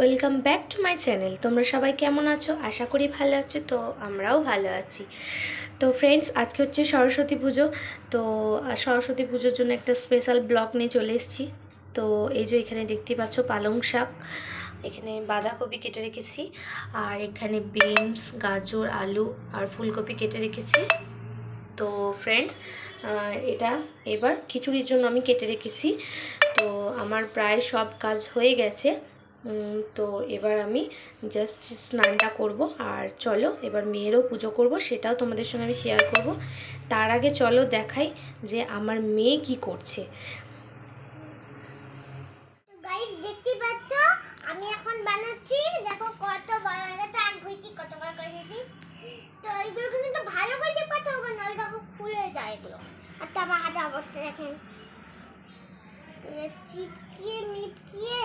Welcome back to my channel তোমরা সবাই কেমন আছো? আশা করি ভালো আছো, তো আমরাও ভালো আছি। তো ফ্রেন্ডস আজকে হচ্ছে সরস্বতী পুজো। তো সরস্বতী পুজোর জন্য একটা স্পেশাল ব্লগ নিয়ে চলে এসেছি। তো এই যে এখানে দেখতে পাচ্ছ পালং শাক। এখানে বাঁধাকপি কেটে রেখেছি। আর এখানে বিনস গাজর, আলু আর ফুলকপি কেটে রেখেছি। তো ফ্রেন্ডস এটা এবার খিচুড়ির জন্য আমি কেটে রেখেছি। তো আমার প্রায় সব কাজ হয়ে গেছে। তো এবার আমি জাস্ট স্নানটা করব। আর চলো, এবার মেয়েরও পুজো করব, সেটাও তোমাদের সঙ্গে আমি শেয়ার করব। তার আগে চলো দেখাই যে আমার মেয়ে কি করছে। দেখতে পাচ্ছ? আমি এখন বানাচ্ছি। দেখো কত বড় হয়ে গেছে, আর গুইছি কত বড় করে তো এইগুলো কিন্তু ভালো করে চেপাতে হবে, নাহলে দেখো খুলে যায় এগুলো। আর তো আমার হাতে অবস্থা দেখেন। চিপকিয়ে, মিপকিয়ে।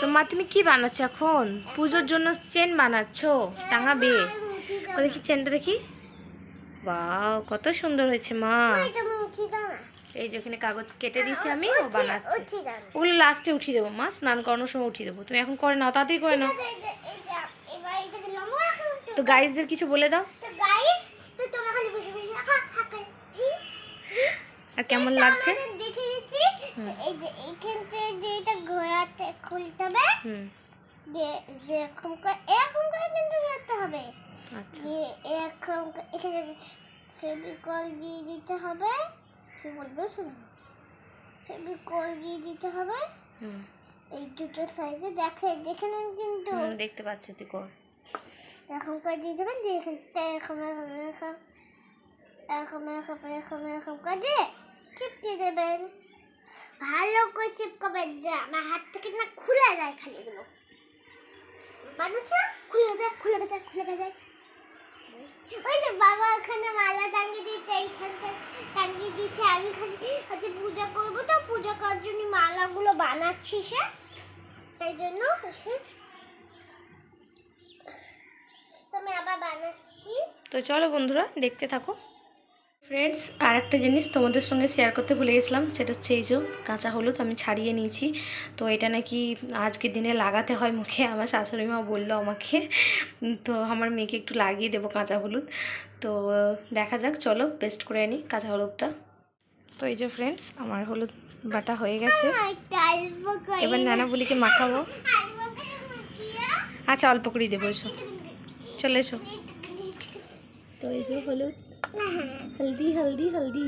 তো মা তুমি কি বানাচ্ছ এখন পুজোর জন্য চেন বানাচ্ছ টাঙাবে দেখি চেনটা দেখি বাও কত সুন্দর হয়েছে মা এই যে ওখানে কাগজ কেটে দিয়েছি আমি ও বানাচ্ছে ওগুলো লাস্টে উঠিয়ে দেবো মা স্নান করানোর সময় উঠিয়ে দেবো তুমি এখন করে নাও তাড়াতাড়ি করে নাও তো গাইজদের কিছু বলে দাও তো গাইস তো তোমরা খালি বসে বসে হা হা করে আর কেমন লাগছে? দেখে দিচ্ছি। এই যে এইখান থেকে ঘোরাতে খুলতে হবে এরকম করে এরকম করে কিন্তু করতে হবে। আচ্ছা। যে এরকম এখানে ফেভিকল দিয়ে দিতে হবে কি বলব শুনো? ফেভিকল দিয়ে দিতে হবে। হুম। এই দুটো সাইডে দেখে দেখে নেন কিন্তু। দেখতে পাচ্ছি তুই কর। এরকম করে দিয়ে দেবেন দিয়ে এখানটা এরকম এরকম এরকম এরকম এরকম এরকম এরকম করে দিয়ে চিপকে দেবেন। ভালো করে চিপকাবেন যে, আমার হাত থেকে না খুলে যায় খালি এগুলো। বানাচ্ছে? খুলে যায় খুলে যায় খুলে যায় ওই যে বাবা ওখানে মালা টাঙ্গিয়ে দিচ্ছে এইখানটা টাঙ্গিয়ে দিচ্ছে আমি খালি হচ্ছে পূজা করব তো, পূজা করার জন্য মালাগুলো বানাচ্ছি সে। তাই জন্য সে তো আমি আবার বানাচ্ছি। তো চলো বন্ধুরা, দেখতে থাকো। ফ্রেন্ডস আর একটা জিনিস তোমাদের সঙ্গে শেয়ার করতে ভুলে গেছিলাম, সেটা হচ্ছে এই যে কাঁচা হলুদ আমি ছাড়িয়ে নিয়েছি। তো এটা নাকি আজকের দিনে লাগাতে হয় মুখে, আমার শাশুড়ি মা বলল আমাকে। তো আমার মেয়েকে একটু লাগিয়ে দেবো কাঁচা হলুদ। তো দেখা যাক, চলো পেস্ট করে আনি কাঁচা হলুদটা। তো এই যে ফ্রেন্ডস আমার হলুদ বাটা হয়ে গেছে। এবার নানা বলিকে মাখাবো। আচ্ছা অল্প করেই দেবো, এসো। চলে এসো। তো এই যে হলুদ হলদি হলদি হলদি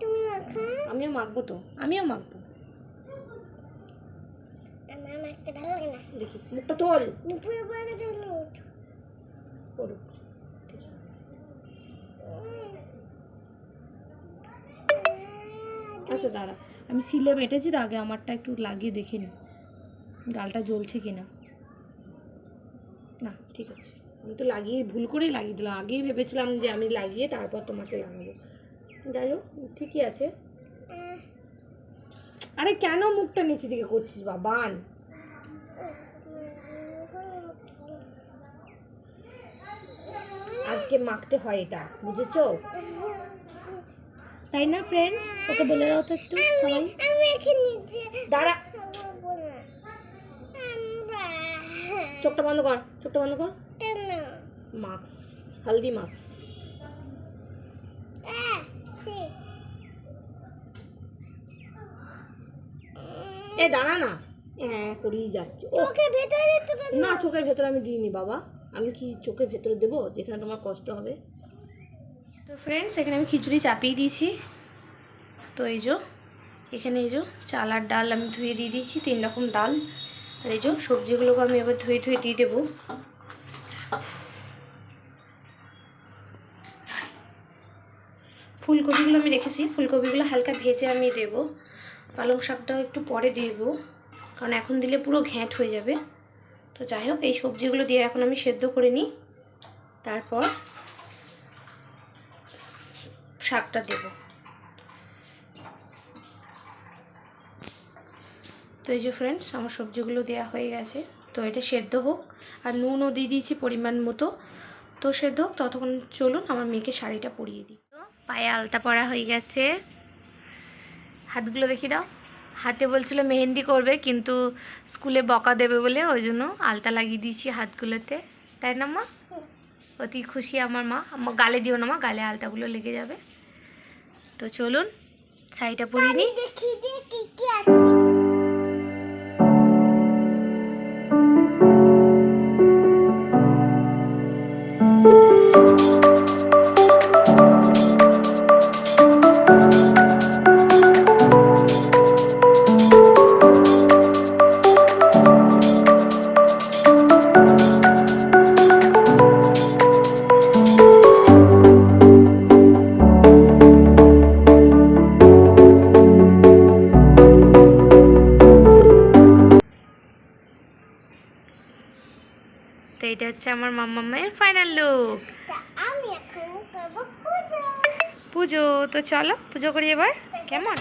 তুমি মাখা আমিও মাখবো তো আমিও মাখবো আমার মাখতে ভালো লাগে না দেখি মুখটা তোল নুপুরে পড়ে গেছে হলুদ আচ্ছা দাঁড়া আমি সিলে বেটেছি তো আগে আমারটা একটু লাগিয়ে দেখে নি গালটা জ্বলছে কি না না ঠিক আছে। আমি তো লাগিয়ে ভুল করেই লাগিয়ে দিলাম। আগেই ভেবেছিলাম যে আমি লাগিয়ে তারপর তোমাকে লাগাবো। যাই হোক ঠিকই আছে। আরে কেন মুখটা নিচে দিকে করছিস বাবান আজকে মাখতে হয় এটা বুঝেছ? তাই না ফ্রেন্ডস ওকে বলে দাও তো একটু সবাই। দাঁড়া খাব না আমরা চোখটা বন্ধ কর চোখটা বন্ধ কর। মাস্ক হলদি মাস্ক এ দাঁড়া না। হ্যাঁ করেই যাচ্ছে। ও। ভেতরে না চোখের ভেতরে আমি দিইনি বাবা। আমি কি চোখের ভেতরে দেবো? যেখানে তোমার কষ্ট হবে। তো ফ্রেন্ডস এখানে আমি খিচুড়ি চাপিয়ে দিয়েছি। তো এই যে এখানে এই যে চাল আর ডাল আমি ধুয়ে দিয়ে দিয়েছি তিন রকম ডাল। এই যে সবজিগুলোকে আমি এবার ধুয়ে ধুয়ে দিয়ে দেবো। ফুলকপিগুলো আমি রেখেছি, ফুলকপিগুলো হালকা ভেজে আমি দেব। পালং শাকটাও একটু পরে দেবো, কারণ এখন দিলে পুরো ঘ্যাঁট হয়ে যাবে। তো যাই হোক, এই সবজিগুলো দিয়ে এখন আমি সেদ্ধ করে নিই। তারপর শাকটা দেব। এই যে ফ্রেন্ডস আমার সবজিগুলো দেওয়া হয়ে গেছে। তো এটা সেদ্ধ হোক, আর নুনও দিয়ে দিয়েছি পরিমাণ মতো। তো সেদ্ধ হোক, ততক্ষণ চলুন আমার মেয়েকে শাড়িটা পরিয়ে দিই। পায়ে আলতা পরা হয়ে গেছে। হাতগুলো দেখি দাও। হাতে বলছিল মেহেন্দি করবে, কিন্তু স্কুলে বকা দেবে বলে ওই জন্য আলতা লাগিয়ে দিয়েছি হাতগুলোতে। তাই না মা? অতি খুশি আমার মা। আমার গালে দিও না মা, গালে আলতাগুলো লেগে যাবে। তো চলুন শাড়িটা পরিয়ে নিই। এটা হচ্ছে আমার মাম্মা মায়ের ফাইনাল লুক আমি এখন করব পুজো। পুজো তো চলো পুজো করি এবার। কেমন?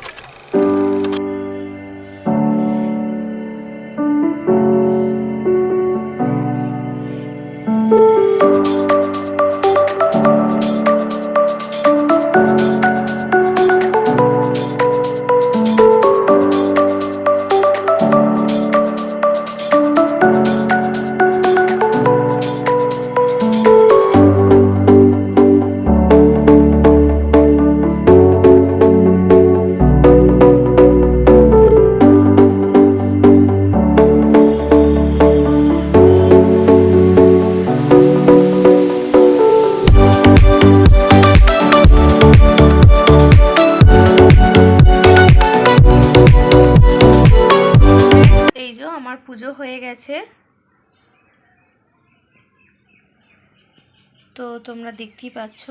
তো তোমরা দেখতেই পাচ্ছ।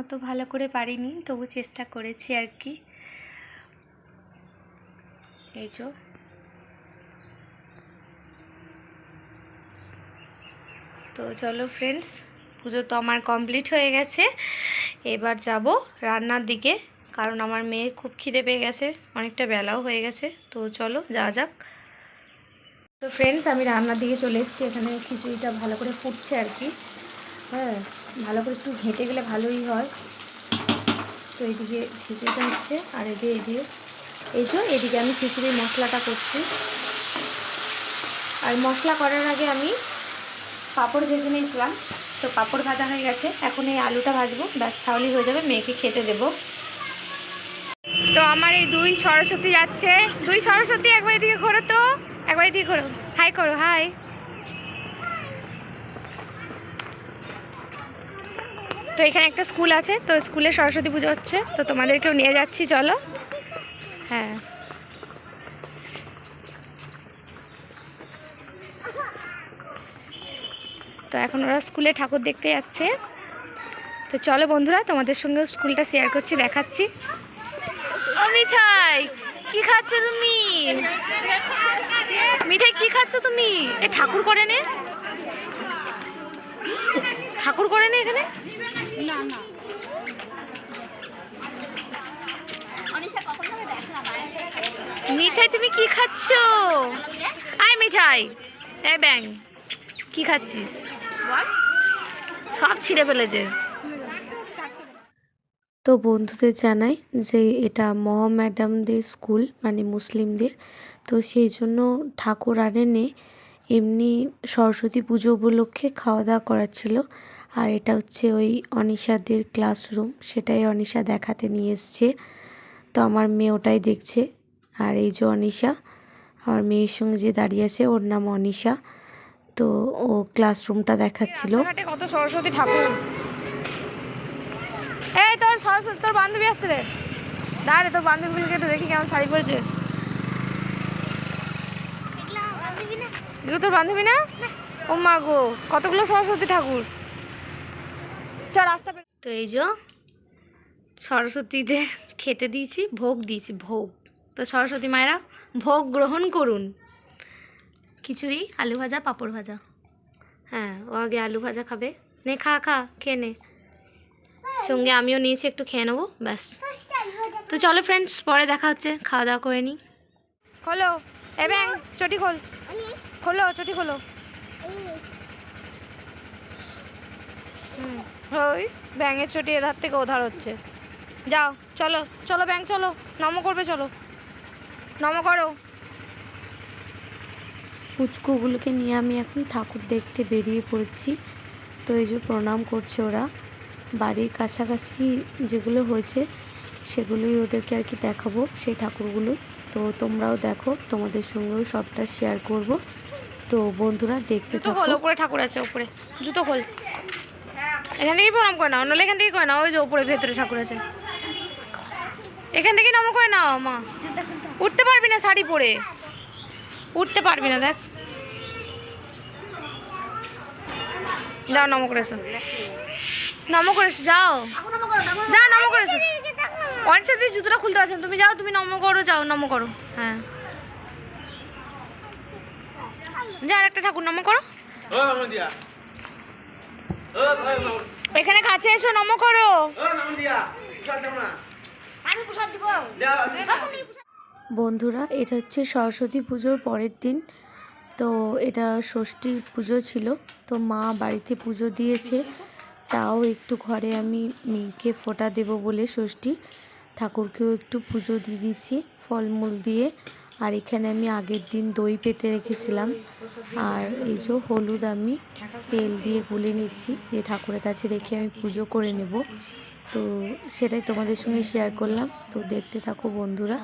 অত ভালো করে পারিনি, তবু চেষ্টা করেছি আর কি। এই যে। তো চলো ফ্রেন্ডস পুজো তো আমার কমপ্লিট হয়ে গেছে। এবার যাব রান্নার দিকে, কারণ আমার মেয়ের খুব খিদে পেয়ে গেছে, অনেকটা বেলাও হয়ে গেছে। তো চলো যা যাক। তো ফ্রেন্ডস আমি রান্নার দিকে চলে এসেছি। এখানে খিচুড়িটা ভালো করে ফুটছে আর কি। হ্যাঁ ভালো করে একটু ঘেঁটে গেলে ভালোই হয়। তো এইদিকে খিচুড়িটা হচ্ছে, আর এদিকে এদিকে এই যে, এদিকে আমি খিচুড়ির মশলাটা করছি। আর মশলা করার আগে আমি পাঁপড় ভেজে নিয়েছিলাম। তো পাঁপড় ভাজা হয়ে গেছে। এখন এই আলুটা ভাজবো। ব্যাস, তাহলেই হয়ে যাবে। মেয়েকে খেতে দেবো। তো আমার এই দুই সরস্বতী যাচ্ছে। দুই সরস্বতী একবার এদিকে ঘোরো তো। একবার এদিকে করো। হাই করো হাই তো এখানে একটা স্কুল আছে, তো স্কুলে সরস্বতী পুজো হচ্ছে, তো তোমাদেরকেও নিয়ে যাচ্ছি, চলো। হ্যাঁ। তো এখন ওরা স্কুলে ঠাকুর দেখতে যাচ্ছে। তো চলো বন্ধুরা, তোমাদের সঙ্গে স্কুলটা শেয়ার করছি, দেখাচ্ছি। ও মিঠাই কি খাচ্ছ তুমি? মিঠাই কি খাচ্ছ তুমি? এ ঠাকুর করে নে। ঠাকুর করে নে এখানে। মিঠাই তুমি কি খাচ্ছ? আয় মিঠাই। এই ব্যাং কি খাচ্ছিস? সব ছিঁড়ে ফেলেছে। তো বন্ধুদের জানাই যে এটা মহা ম্যাডামদের স্কুল মানে মুসলিমদের। তো সেই জন্য ঠাকুর আনেনে, এমনি সরস্বতী পুজো উপলক্ষে খাওয়া দাওয়া করাচ্ছিল। আর এটা হচ্ছে ওই অনিশাদের ক্লাসরুম, সেটাই অনিশা দেখাতে নিয়ে এসছে। তো আমার মেয়ে ওটাই দেখছে। আর এই যে অনিশা, আমার মেয়ের সঙ্গে যে দাঁড়িয়ে আছে, ওর নাম অনিশা। তো ও ক্লাসরুমটা দেখাচ্ছিল। সরস্বতী ঠাকুর। এই তোর সরস্বতী, তোর বান্ধবী আসছে রে। দাঁড়ে তোর বান্ধবীকে একটু দেখি কেমন শাড়ি পরেছে দেখলাম বান্ধবী না এগুলো তোর বান্ধবী না? ও মা গো কতগুলো সরস্বতী ঠাকুর? চল রাস্তা তো এই যে সরস্বতীদের খেতে দিয়েছি ভোগ দিয়েছি ভোগ। তো সরস্বতী মায়েরা ভোগ গ্রহণ করুন। খিচুড়ি আলু ভাজা পাঁপড় ভাজা। হ্যাঁ ও আগে আলু ভাজা খাবে। নে খা খা খেয়ে নে। সঙ্গে আমিও নিয়েছি একটু খেয়ে নেব ব্যাস। তো চলো ফ্রেন্ডস পরে দেখা হচ্ছে খাওয়া দাওয়া করে নিই খোলো। এ ব্যাং চটি খোল। খোলো চটি খোলো হুম। ওই ব্যাঙের চটি এধার থেকে ওধার হচ্ছে। যাও, চলো চলো ব্যাং চলো। নমো করবে, চলো। নমো করো। পুচকুগুলোকে নিয়ে আমি এখন ঠাকুর দেখতে বেরিয়ে পড়েছি। তো এই যে প্রণাম করছে ওরা। বাড়ির কাছাকাছি যেগুলো হয়েছে, সেগুলোই ওদেরকে আর কি দেখাবো, সেই ঠাকুরগুলো। তো তোমরাও দেখো, তোমাদের সঙ্গেও সবটা শেয়ার করব। তো বন্ধুরা দেখতে তো খোল উপরে ঠাকুর আছে উপরে। জুতো খোল। এখান থেকেই প্রণাম করে নাও নাহলে এখান থেকেই করে নাও ওই যে উপরে ভেতরে ঠাকুর আছে। এখান থেকেই নম করে নাও মা। উঠতে পারবি না শাড়ি পরে। উঠতে পারবি না দেখ। যাও নম করেছ নম করেছ যাও। যাও নম করেছ অনেক সাথে জুতোটা খুলতে পারছেন তুমি যাও তুমি নম করো যাও নম করো। হ্যাঁ। যা আর একটা ঠাকুর নম করো। এখানে কাছে এসো নম করো। বন্ধুরা এটা হচ্ছে সরস্বতী পুজোর পরের দিন। তো এটা ষষ্ঠী পুজো ছিল তো মা বাড়িতে পুজো দিয়েছে। তাও একটু ঘরে আমি মেয়েকে ফোটা দেব বলে ষষ্ঠী। ঠাকুরকেও একটু পুজো দিয়ে দিয়েছি ফলমূল দিয়ে। আর এখানে আমি আগের দিন দই পেতে রেখেছিলাম। আর এই যে হলুদ আমি তেল দিয়ে গুলে নিচ্ছি, দিয়ে ঠাকুরের কাছে রেখে আমি পুজো করে নেব। তো সেটাই তোমাদের সঙ্গে শেয়ার করলাম। তো দেখতে থাকো বন্ধুরা।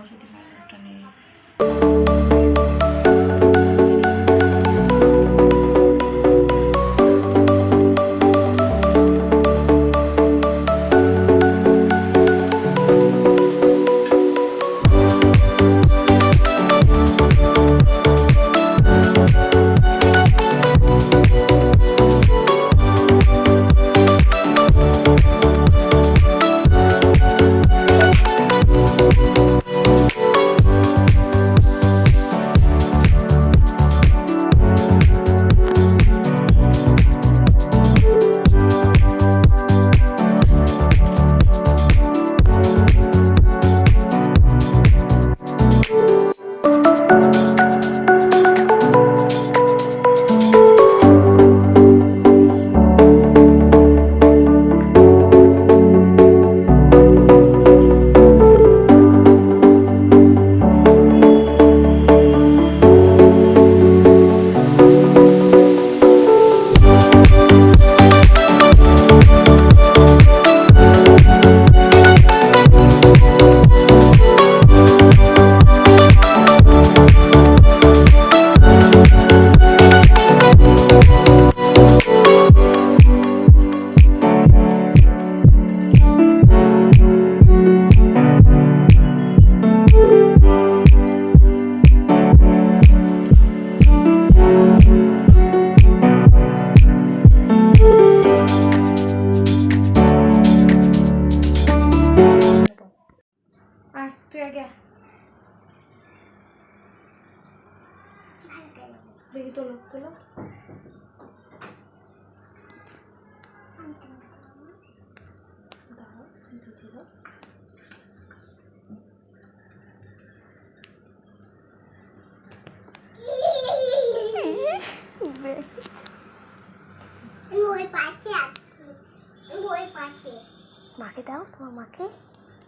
দাও তোমার মাকে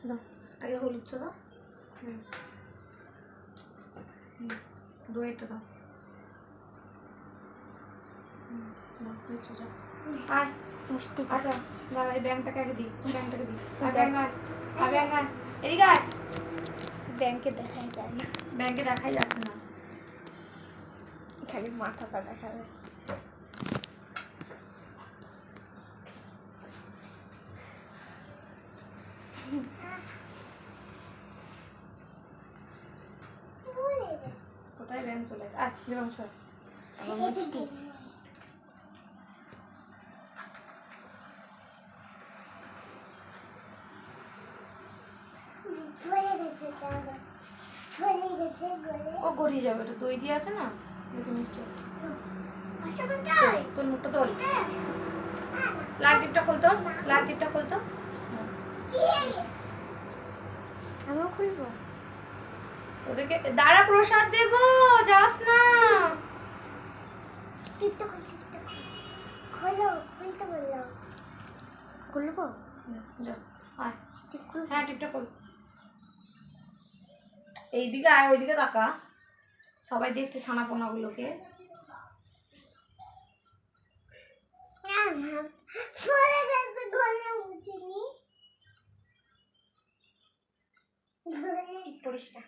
দাও। আগে হলুদটা দাও। দইটা দাও। হয়েছে, মিষ্টি আচ্ছা দাঁড়া এই ব্যাংকটাকে আগে দিই ব্যাংকটাকে দিই। আর ব্যাংক আর ব্যাংক আয় এদিকে আয়। ব্যাংকে দেখাই যায় না। ব্যাংকে দেখাই যাচ্ছে না। খালি মাথাটা দেখাবে। কোথায় চলে আসে। সর মিষ্টি ও গড়িয়ে যাবে ওটা দই দিয়ে আছে না? দেখি মিষ্টি তোর মুখটা তোল লাল টিপটা খুলতো টিপটা খুলতো আমিও খুলবো। ওদেরকে দাঁড়া প্রসাদ দেবো যাস না। খুলবো? হ্যাঁ টিপটা খোল। এইদিকে আয় ওইদিকে তাকা। সবাই দেখছে ছানা পোনাগুলোকে না না পরে যাবে গলে উঠিনি। পরিষ্কার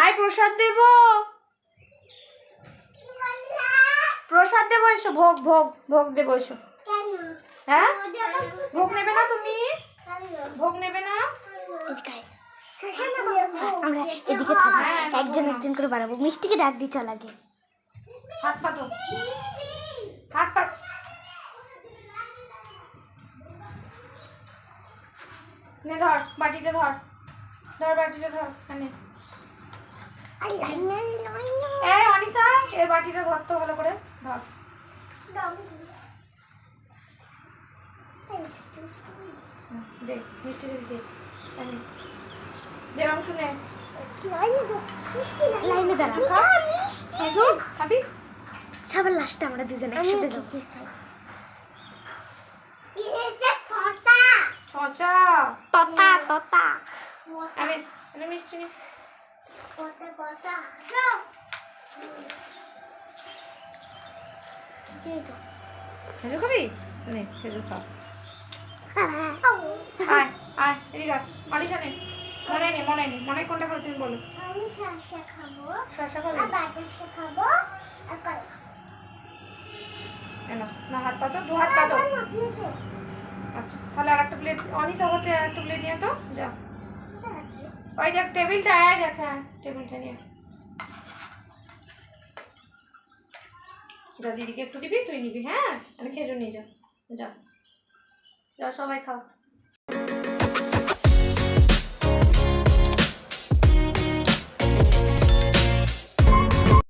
আয় প্রসাদ দেবো। প্রসাদ দেবো এসো ভোগ ভোগ ভোগ দেবো এসো। হ্যাঁ? ভোগ নেবে না তুমি? ভোগ নেবে না? আমরা এদিকে থাকব একজন একজন করে বাড়াবো। মিষ্টিকে ডাক দিতে লাগে হাত পাতো। নে ধর বাটিটা ধর। ধর বাটিটা ধর এনে। অনিশা এর বাটিটা ধর তো ভালো করে ধর। হুম, দে মিষ্টি দে দে অংশ নে। খাবি। সবার লাস্টে আমরা দুজনে একসাথে যাব। ছচা ততা ততা আরে আরে মিষ্টি কতা কতা খেজুর খাবি? নে খেজুর খা আয় আয় এদিকে আয়। অনিশা নে মনে নে মনে নে মনে কোনটা খাবে তুমি বলো। আমি শসা খাব। শসা খাবে? আর বাতাসা খাব। আর কলা। না হাত পাতো দু হাত পাতো আচ্ছা তাহলে আর একটা প্লেট অনিস হতে আর একটা প্লেট নিয়ে তো? যা। ওই দেখ, টেবিলটা আয় দেখ হ্যাঁ টেবিলটা নিয়ে। যা, দিদিকে একটু দিবি, তুই নিবি হ্যাঁ? আমি খেজুর নিয়ে যা যা। যা, সবাই খাও।